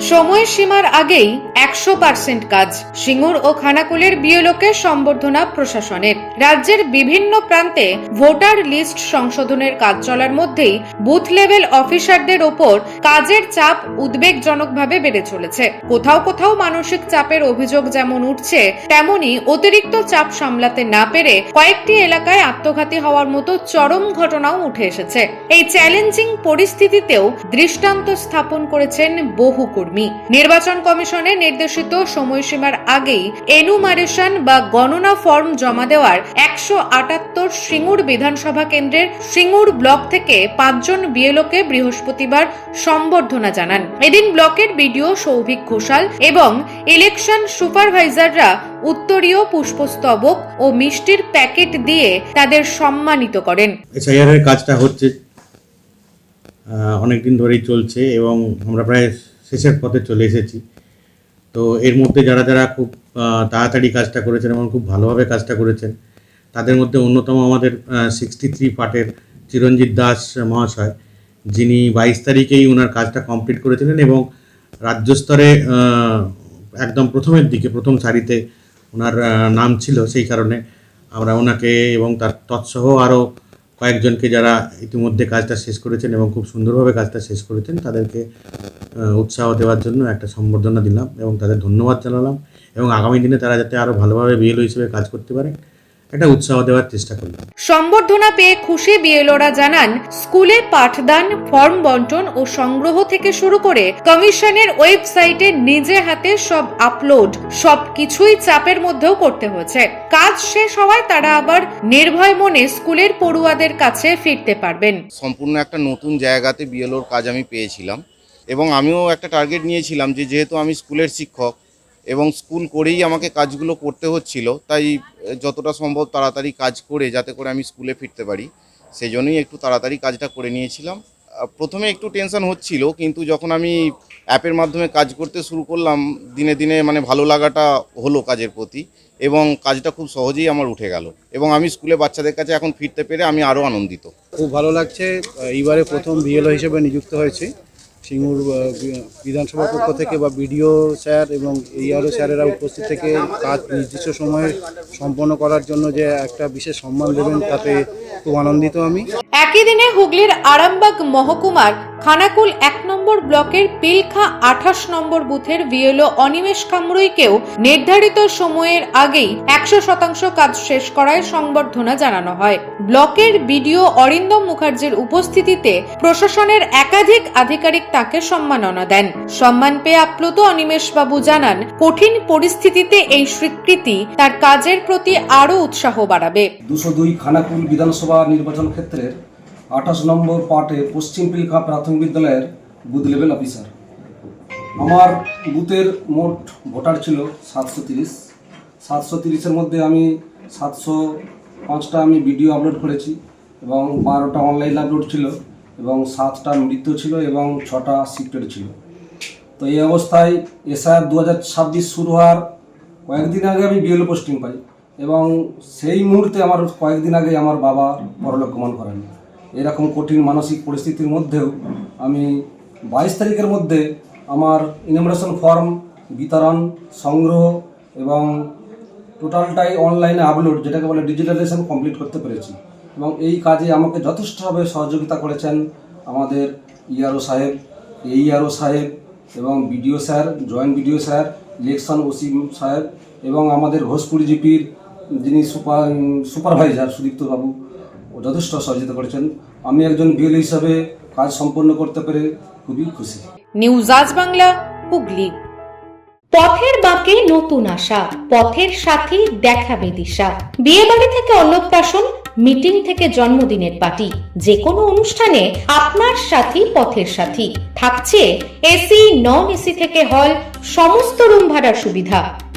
সময় সীমার আগেই একশো পার্সেন্ট কাজ সিঙ্গুর ও খানাকুলের বিএলওকে সম্বর্ধনা প্রশাসনের। রাজ্যের বিভিন্ন প্রান্তে ভোটার লিস্ট সংশোধনের কাজ চলার মধ্যেই বুথ লেভেল অফিসারদের ওপর কাজের চাপ উদ্বেগজনকভাবে বেড়ে চলেছে। কোথাও কোথাও মানসিক চাপের অভিযোগ যেমন উঠছে, তেমনি অতিরিক্ত চাপ সামলাতে না পেরে কয়েকটি এলাকায় আত্মঘাতী হওয়ার মতো চরম ঘটনাও উঠে এসেছে। এই চ্যালেঞ্জিং পরিস্থিতিতেও দৃষ্টান্ত স্থাপন করেছেন বহু কর্মী। নির্বাচন কমিশনের নির্দেশিত সময়সীমার আগেই এনুমারেশন বা গণনা ফর্ম জমা দেওয়ার একশো আটাত্তর সিঙ্গুর বিধানসভা কেন্দ্রের সিঙ্গুর ব্লক থেকে পাঁচজন বিএলওকে বৃহস্পতিবার সম্বর্ধনা জানান। এদিন ব্লকের বিডিও সৌভিক ঘোষাল এবং ইলেকশন সুপারভাইজাররা উত্তরীয় পুষ্পস্তবক ও মিষ্টির প্যাকেট দিয়ে তাদের সম্মানিত করেন। এসআইআর কাজটা হচ্ছে অনেক দিন ধরেই চলছে এবং আমরা প্রায় শেষের পথে চলে এসেছি। তো এর মধ্যে যারা যারা খুব তাড়াতাড়ি কাজটা করেছেন এবং খুব ভালোভাবে কাজটা করেছেন তাদের মধ্যে অন্যতম আমাদের সিক্সটি থ্রি পার্টের চিরঞ্জিত দাস মহাশয়, যিনি বাইশ তারিখেই ওনার কাজটা কমপ্লিট করেছিলেন এবং রাজ্য স্তরে একদম প্রথমের দিকে, প্রথম সারিতে ওনার নাম ছিল সেই কারণে আমরা ওনাকে এবং তার তৎসহ আরও কয়েকজনকে যারা ইতিমধ্যে কাজটা শেষ করেছেন এবং খুব সুন্দরভাবে কাজটা শেষ করেছেন, তাদেরকে উৎসাহ দেওয়ার জন্য একটা সম্বর্ধনা দিলাম এবং তাদের ধন্যবাদ জানালাম এবং আগামী দিনে তারা যাতে আরও ভালোভাবে বিএলও হিসেবে কাজ করতে পারে। একটা উৎসাহ দেওয়ার চেষ্টা করলাম সম্বর্ধনা পেয়ে খুশি বিএলওরা জানান স্কুলে পাঠদান ফর্ম বন্টন ও সংগ্রহ থেকে শুরু করে কমিশনের ওয়েবসাইটে নিজে হাতে সব আপলোড সব কিছুই চাপের মধ্যেও করতে হয়েছে। কাজ শেষ হওয়ায় তারা আবার নির্ভয় মনে স্কুলের পড়ুয়াদের কাছে ফিরতে পারবেন। সম্পূর্ণ একটা নতুন জায়গাতে বিএলওর কাজ আমি পেয়েছিলাম এবং আমিও একটা টার্গেট নিয়েছিলাম যে যেহেতু আমি স্কুলের শিক্ষক এবং স্কুল করেই আমাকে কাজগুলো করতে হচ্ছিল, তাই যতটা সম্ভব তাড়াতাড়ি কাজ করে যাতে করে আমি স্কুলে ফিরতে পারি। সেই জন্যই একটু তাড়াতাড়ি কাজটা করে নিয়েছিলাম। প্রথমে একটু টেনশন হচ্ছিল, কিন্তু যখন আমি অ্যাপের মাধ্যমে কাজ করতে শুরু করলাম, দিনে দিনে মানে ভালো লাগাটা হলো কাজের প্রতি এবং কাজটা খুব সহজেই আমার উঠে গেল এবং আমি স্কুলে বাচ্চাদের কাছে এখন ফিরতে পেরে আমি আরও আনন্দিত। খুব ভালো লাগছে এইবারে প্রথম বিএলও হিসেবে নিযুক্ত হয়েছি। সিঙ্গুর বিধানসভা বিধানসভার পক্ষ থেকে বা বিডিও স্যার এবং এইআরও স্যারেরা উপস্থিত থেকে কাজ নির্দিষ্ট সময়ে সম্পন্ন করার জন্য যে একটা বিশেষ সম্মান দেবেন, তাতে খুব আনন্দিত আমি। একই দিনে হুগলির আরামবাগ মহকুমার খানাকুল এক নম্বর ব্লকের পিলখা আঠাশ নম্বর বুথের বিএলও অনিমেষ কামরুইকেও নির্ধারিত সময়ের আগেই একশো শতাংশ কাজ শেষ করায় সংবর্ধনা জানানো হয়। ব্লকের বিডিও অরিন্দম মুখার্জির উপস্থিতিতে প্রশাসনের একাধিক আধিকারিক তাকে সম্মাননা দেন। সম্মান পেয়ে আপ্লুত অনিমেষ বাবু জানান, কঠিন পরিস্থিতিতে এই স্বীকৃতি তার কাজের প্রতি আরও উৎসাহ বাড়াবে। দুশো দুই খানাকুল বিধানসভা নির্বাচন ক্ষেত্রের আঠাশ নম্বর পার্টে পশ্চিম পিলখা প্রাথমিক বিদ্যালয়ের বুথ লেভেল অফিসার আমার বুথের মোট ভোটার ছিল সাতশো তিরিশ। সাতশো তিরিশের মধ্যে আমি সাতশো পাঁচটা আমি ভিডিও আপলোড করেছি এবং বারোটা অনলাইন আপলোড ছিল এবং সাতটা মৃত্যু ছিল এবং ছটা শিফটেড ছিল। তো এই অবস্থায় এসআর দু হাজার ছাব্বিশ শুরু হওয়ার কয়েকদিন আগে আমি বিএলও পোস্টিং পাই এবং সেই মুহূর্তে আমার কয়েকদিন আগে আমার বাবা পরলোক গমন করেন। এরকম কঠিন মানসিক পরিস্থিতির মধ্যেও আমি বাইশ তারিখের মধ্যে আমার ইনমিনেশন ফর্ম বিতরণ, সংগ্রহ এবং টোটালটাই অনলাইনে আপলোড যেটাকে বলে ডিজিটালাইজেশন কমপ্লিট করতে পেরেছি। এবং এই কাজে আমাকে যথেষ্টভাবে সহযোগিতা করেছেন আমাদের ইআরও সাহেব এইআরও সাহেব এবং BDO sir joint BDO sir election OC সাহেব এবং আমাদের ঘোষপুরি জিপির যিনি সুপার সুপারভাইজার সুদীপ্ত বাবু ও যথেষ্ট সহযোগিতা করেছেন। আমি একজন বিএল হিসাবে কাজ সম্পন্ন করতে পেরে খুবই খুশি। নিউজ আজ বাংলা, হুগলি। পথের বাঁকে নতুন আশা, পথের সাথী দেখাবে দিশা। বিয়ে বাড়ি থেকে অন্নপ্রাশন, মিটিং থেকে জন্মদিনের পার্টি। যে কোনো অনুষ্ঠানে আপনার সাথী, পথের সাথী। থাকছে এসি, নন এসি থেকে হল, সমস্ত রুম ভাড়ার সুবিধা।